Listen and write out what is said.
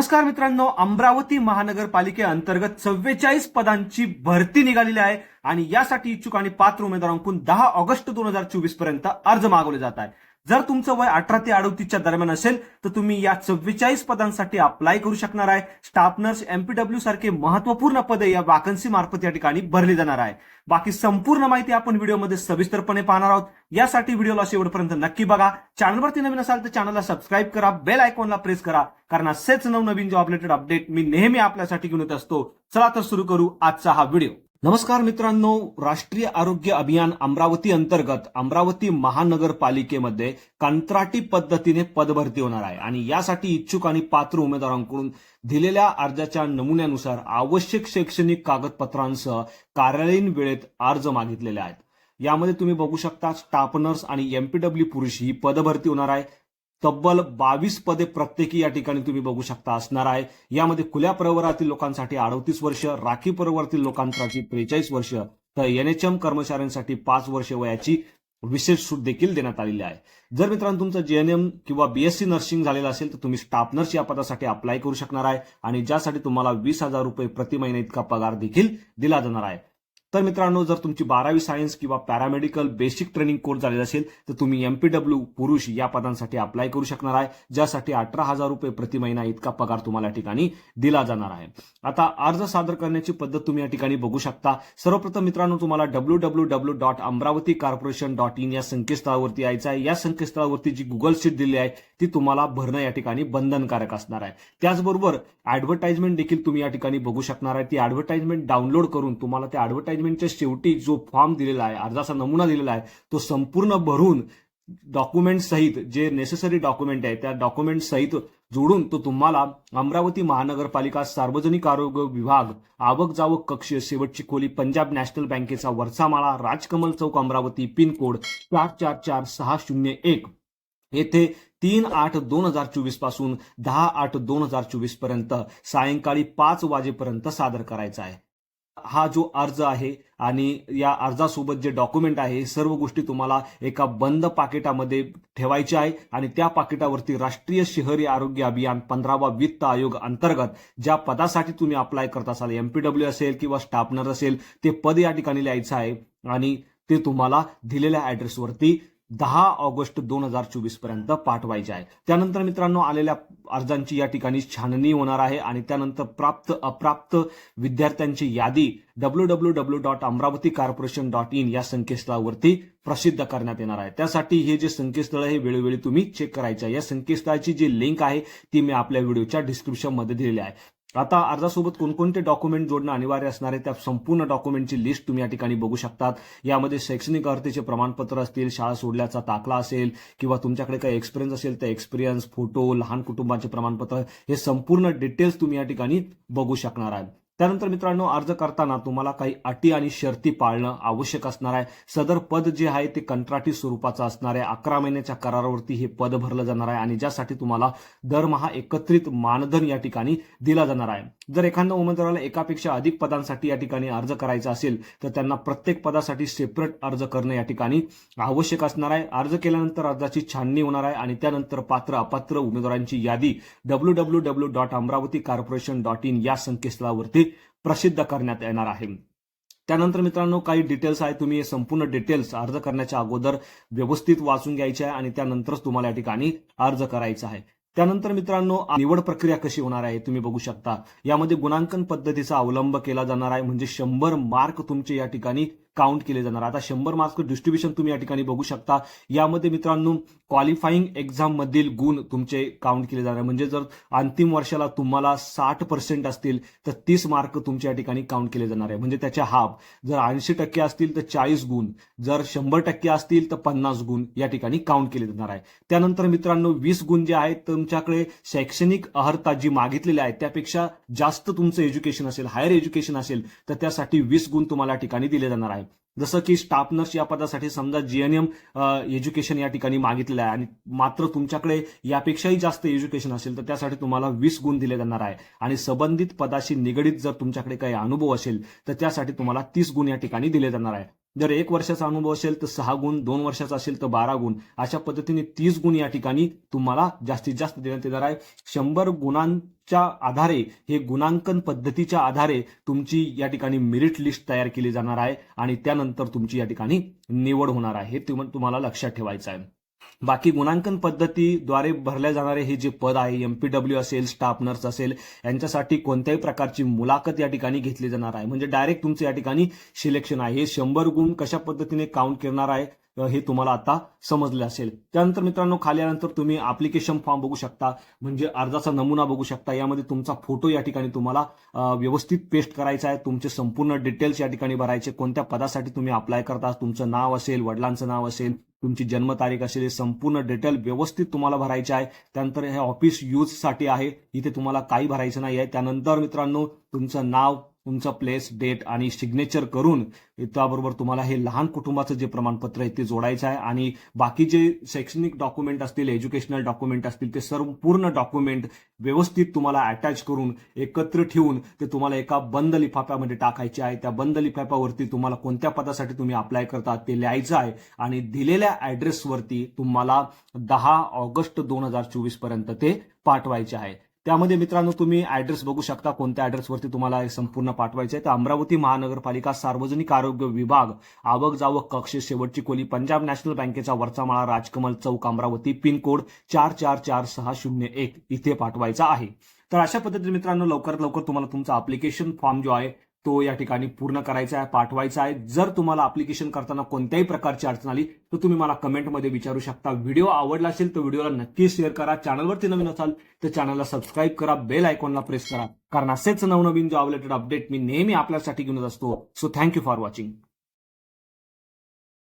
नमस्कार मित्रांनो अमरावती महानगरपालिकेअंतर्गत चव्वेचाळीस पदांची भरती निघालेली आहे आणि यासाठी इच्छुक आणि पात्र उमेदवारांकडून दहा ऑगस्ट दोन हजार चोवीसपर्यंत अर्ज मागवले जात आहे जर तुमचं वय अठरा ते अडोतीसच्या दरम्यान असेल तर तुम्ही या चव्वेचाळीस पदांसाठी अप्लाय करू शकणार आहे. स्टाफ नर्स एमपीडब्ल्यू सारखे महत्त्वपूर्ण पदे या वॅकन्सी मार्फत या ठिकाणी भरली जाणार आहे. बाकी संपूर्ण माहिती आपण व्हिडिओमध्ये सविस्तरपणे पाहणार आहोत. यासाठी व्हिडिओला शेवटपर्यंत नक्की बघा. चॅनलवरती नवीन असाल तर चॅनलला सबस्क्राईब करा. बेल आयकॉनला प्रेस करा. कारण असेच नवनवीन जॉब रिलेटेड अपडेट मी नेहमी आपल्यासाठी घेऊन येत असतो. चला तर सुरू करू आजचा हा व्हिडिओ नमस्कार मित्रांनो राष्ट्रीय आरोग्य अभियान अमरावती अंतर्गत अमरावती महानगरपालिकेमध्ये कंत्राटी पद्धतीने पदभरती होणार आहे. आणि यासाठी इच्छुक आणि पात्र उमेदवारांकडून दिलेल्या अर्जाच्या नमुन्यानुसार आवश्यक शैक्षणिक कागदपत्रांसह कार्यालयीन वेळेत अर्ज मागितलेले आहेत. यामध्ये तुम्ही बघू शकता स्टाफ नर्स आणि एमपीडब्ल्यू पुरुष ही पदभरती होणार आहे. तब्बल बावीस पदे प्रत्येकी या ठिकाणी तुम्ही बघू शकता असणार आहे. यामध्ये खुल्या प्रवरातील लोकांसाठी अडतीस वर्ष राखी प्रवर्गातील लोकांसाठी त्रेचाळीस वर्ष तर एनएचएम कर्मचाऱ्यांसाठी पाच वर्ष वयाची विशेष सूट देखील देण्यात आलेली आहे. जर मित्रांनो तुमचं जेएनएम किंवा बीएससी नर्सिंग झालेलं असेल तर तुम्ही स्टाफ नर्स या पदासाठी अप्लाय करू शकणार आहे आणि ज्यासाठी तुम्हाला वीस हजार रुपये प्रति महिना इतका पगार देखील दिला जाणार आहे. तर मित्रांनो जर तुमची बारावी सायन्स किंवा पॅरामेडिकल बेसिक ट्रेनिंग कोर्स झालेला असेल तर तुम्ही एमपीडब्ल्यू पुरुष या पदांसाठी अप्लाय करू शकणार आहे ज्यासाठी अठरा हजार रुपये प्रति महिना इतका पगार तुम्हाला या ठिकाणी दिला जाणार आहे. आता अर्ज सादर करण्याची पद्धत तुम्ही या ठिकाणी बघू शकता. सर्वप्रथम मित्रांनो तुम्हाला W W W dot Amravati corporation dot in या संकेतस्थळावरती यायचं आहे. या संकेतस्थळावरती जी गुगल शीट दिली आहे ती तुम्हाला भरणं या ठिकाणी बंधनकारक असणार आहे. त्याचबरोबर ऍडव्हर्टाइजमेंट देखील तुम्ही या ठिकाणी बघू शकणार आहे. ती ऍडव्हर्टाइजमेंट डाउनलोड करून तुम्हाला त्या ऍडव्हर्टाइजमेंटच्या शेवटी जो फॉर्म दिलेला आहे अर्जाचा नमुना दिलेला आहे तो संपूर्ण भरून डॉक्युमेंट सहित जे नेसेसरी डॉक्युमेंट आहे त्या डॉक्युमेंट सहित जोडून तो तुम्हाला अमरावती महानगरपालिका सार्वजनिक आरोग्य विभाग आवक जावक कक्ष शेवटची खोली पंजाब नॅशनल बँकेचा वरचा माळा राजकमल चौक अमरावती पिनकोड चार चार चार सहा शून्य एक. येथे तीन आठ दोन हजार चोवीसपासून दहा आठ दोन हजार चोवीसपर्यंत सायंकाळी पाच वाजेपर्यंत सादर करायचा आहे. हा जो अर्ज आहे आणि या अर्जासोबत जे डॉक्युमेंट आहे सर्व गोष्टी तुम्हाला एका बंद पाकिटामध्ये ठेवायच्या आहे आणि त्या पाकिटावरती राष्ट्रीय शहरी आरोग्य अभियान पंधरावा वित्त आयोग अंतर्गत ज्या पदासाठी तुम्ही अप्लाय करत असाल एमपीडब्ल्यू असेल किंवा स्टाफनर असेल ते पद या ठिकाणी लिहायचं आहे आणि ते तुम्हाला दिलेल्या ऍड्रेसवरती दहा ऑगस्ट दोन हजार चोवीसपर्यंत पाठवायचे आहे. त्यानंतर मित्रांनो आलेल्या अर्जांची या ठिकाणी छाननी होणार आहे आणि त्यानंतर प्राप्त अप्राप्त विद्यार्थ्यांची यादी W W W dot Amravati corporation dot in या संकेतस्थळावरती प्रसिद्ध करण्यात येणार आहे. त्यासाठी हे जे संकेतस्थळ आहे वेळोवेळी तुम्ही चेक करायचे आहे. या संकेतस्थळाची जी लिंक आहे ती मी आपल्या व्हिडिओच्या डिस्क्रिप्शनमध्ये दिलेली आहे. आता अर्जासोबत कोणकोणते डॉक्युमेंट जोडणं अनिवार्य असणार आहे त्या संपूर्ण डॉक्युमेंटची लिस्ट तुम्ही या ठिकाणी बघू शकतात. यामध्ये शैक्षणिक अर्हतेचे प्रमाणपत्र असतील शाळा सोडल्याचा दाखला असेल किंवा तुमच्याकडे काही एक्सपिरियन्स असेल तर एक्सपिरियन्स फोटो लहान कुटुंबाचे प्रमाणपत्र हे संपूर्ण डिटेल्स तुम्ही या ठिकाणी बघू शकणार आहात. त्यानंतर मित्रांनो अर्ज करताना तुम्हाला काही अटी आणि शर्ती पाळणं आवश्यक असणार आहे. सदर पद जे आहे ते कंत्राटी स्वरूपाचं असणार आहे. अकरा महिन्याच्या करारावरती हे पद भरलं जाणार आहे आणि ज्यासाठी तुम्हाला दरमहा एकत्रित मानधन या ठिकाणी दिला जाणार आहे. जर एखाद्या उमेदवाराला एकापेक्षा अधिक पदांसाठी या ठिकाणी अर्ज करायचा असेल तर त्यांना प्रत्येक पदासाठी सेपरेट अर्ज करणं या ठिकाणी आवश्यक असणार आहे. अर्ज केल्यानंतर अर्जाची छाननी होणार आहे आणि त्यानंतर पात्र अपात्र उमेदवारांची यादी W W W dot Amravati corporation dot in या संकेतस्थळावरती प्रसिद्ध करण्यात येणार आहे. त्यानंतर मित्रांनो काही डिटेल्स आहे तुम्ही हे संपूर्ण डिटेल्स अर्ज करण्याच्या अगोदर व्यवस्थित वाचून घ्यायचे आहे आणि त्यानंतरच तुम्हाला या ठिकाणी अर्ज करायचा आहे. त्यानंतर मित्रांनो निवड प्रक्रिया कशी होणार आहे तुम्ही बघू शकता. यामध्ये गुणांकन पद्धतीचा अवलंब केला जाणार आहे. म्हणजे शंभर मार्क तुमचे या ठिकाणी काउंट केले जाणार. आता शंभर मार्क्स डिस्ट्रीब्युशन तुम्ही या ठिकाणी बघू शकता. यामध्ये मित्रांनो क्वालिफाईंग एक्झाम मधील गुण तुमचे काउंट केले जाणार. म्हणजे जर अंतिम वर्षाला तुम्हाला साठ पर्सेंट असतील तर तीस मार्क तुमच्या या ठिकाणी काउंट केले जाणार आहे. म्हणजे त्याच्या हाफ जर ऐंशी टक्के असतील तर चाळीस गुण. जर शंभर टक्के असतील तर पन्नास गुण या ठिकाणी काउंट केले जाणार आहे. त्यानंतर मित्रांनो वीस गुण जे आहेत तुमच्याकडे शैक्षणिक अर्हता जी मागितलेली आहे त्यापेक्षा जास्त तुमचं एज्युकेशन असेल हायर एज्युकेशन असेल तर त्यासाठी वीस गुण तुम्हाला या ठिकाणी दिले जाणार आहे. जसं की स्टाफ नर्स या पदासाठी समजा जीएनएम एज्युकेशन या ठिकाणी मागितलेलं आहे आणि मात्र तुमच्याकडे यापेक्षाही जास्त एज्युकेशन असेल तर त्यासाठी तुम्हाला वीस गुण दिले जाणार आहे. आणि संबंधित पदाशी निगडीत जर तुमच्याकडे काही अनुभव असेल तर त्यासाठी तुम्हाला तीस गुण या ठिकाणी दिले जाणार आहे. जर एक वर्षाचा अनुभव असेल तर सहा गुण दोन वर्षाचा असेल तर बारा गुण. अशा पद्धतीने तीस गुण या ठिकाणी तुम्हाला जास्तीत जास्त देण्यात येणार आहे. शंभर गुणांच्या आधारे हे गुणांकन पद्धतीच्या आधारे तुमची या ठिकाणी मेरिट लिस्ट तयार केली जाणार आहे आणि त्यानंतर तुमची या ठिकाणी निवड होणार आहे. हे तुम्हाला लक्षात ठेवायचं आहे. बाकी गुणांकन पद्धतीद्वारे भरल्या जाणारे हे जे पद आहे एमपीडब्ल्यू असेल स्टाफ नर्स असेल यांच्यासाठी कोणत्याही प्रकारची मुलाखत या ठिकाणी घेतली जाणार आहे. म्हणजे डायरेक्ट तुमचं या ठिकाणी सिलेक्शन आहे. हे शंभर गुण कशा पद्धतीने काउंट करणार आहे हे तुम्हाला आता समजलं असेल. त्यानंतर मित्रांनो खाली आल्यानंतर तुम्ही अप्लिकेशन फॉर्म बघू शकता. म्हणजे अर्जाचा नमुना बघू शकता. यामध्ये तुमचा फोटो या ठिकाणी तुम्हाला व्यवस्थित पेस्ट करायचा आहे. तुमचे संपूर्ण डिटेल्स या ठिकाणी भरायचे. कोणत्या पदासाठी तुम्ही अप्लाय करता तुमचं नाव असेल वडिलांचं नाव असेल तुमची जन्मतारीख असेल हे संपूर्ण डिटेल व्यवस्थित तुम्हाला भरायचे आहे. त्यानंतर हे ऑफिस यूजसाठी आहे. इथे तुम्हाला काही भरायचं नाही आहे त्यानंतर मित्रांनो तुमचं नाव तुमचं प्लेस डेट आणि सिग्नेचर करून त्याबरोबर तुम्हाला हे लहान कुटुंबाचं जे प्रमाणपत्र आहे ते जोडायचं आहे आणि बाकी जे शैक्षणिक डॉक्युमेंट असतील एज्युकेशनल डॉक्युमेंट असतील ते सर्व पूर्ण डॉक्युमेंट व्यवस्थित तुम्हाला अटॅच करून एकत्र ठेवून ते तुम्हाला एका बंद लिफाफ्यामध्ये टाकायचे आहे. त्या बंद लिफाफ्यावरती तुम्हाला कोणत्या पदासाठी तुम्ही अप्लाय करता ते लिहायचं आहे आणि दिलेल्या ऍड्रेसवरती तुम्हाला दहा ऑगस्ट दोन हजार चोवीसपर्यंत ते पाठवायचे आहे. त्यामध्ये मित्रांनो तुम्ही ऍड्रेस बघू शकता कोणत्या ऍड्रेसवरती तुम्हाला संपूर्ण पाठवायचे आहे. तर अमरावती महानगरपालिका सार्वजनिक आरोग्य विभाग आवक जावक कक्ष शेवटची कोली पंजाब नॅशनल बँकेचा वरचा माळा राजकमल चौक अमरावती पिनकोड चार चार चार सहा शून्य एक इथे पाठवायचा आहे. तर अशा पद्धतीने मित्रांनो लवकरात लवकर तुम्हाला तुमचा अप्लिकेशन फॉर्म जो आहे तो या ठिकाणी पूर्ण करायचा आहे पाठवायचा आहे. जर तुम्हाला अप्लिकेशन करताना कोणत्याही प्रकारची अडचण आली तर तुम्ही मला कमेंटमध्ये विचारू शकता. व्हिडिओ आवडला असेल तर व्हिडिओला नक्की शेअर करा. चॅनलवरती नवीन असाल तर चॅनलला सबस्क्राईब करा. बेल आयकॉनला प्रेस करा. कारण असेच नवनवीन जॉब रिलेटेड अपडेट मी नेहमी आपल्यासाठी घेऊन असतो. So thank you for watching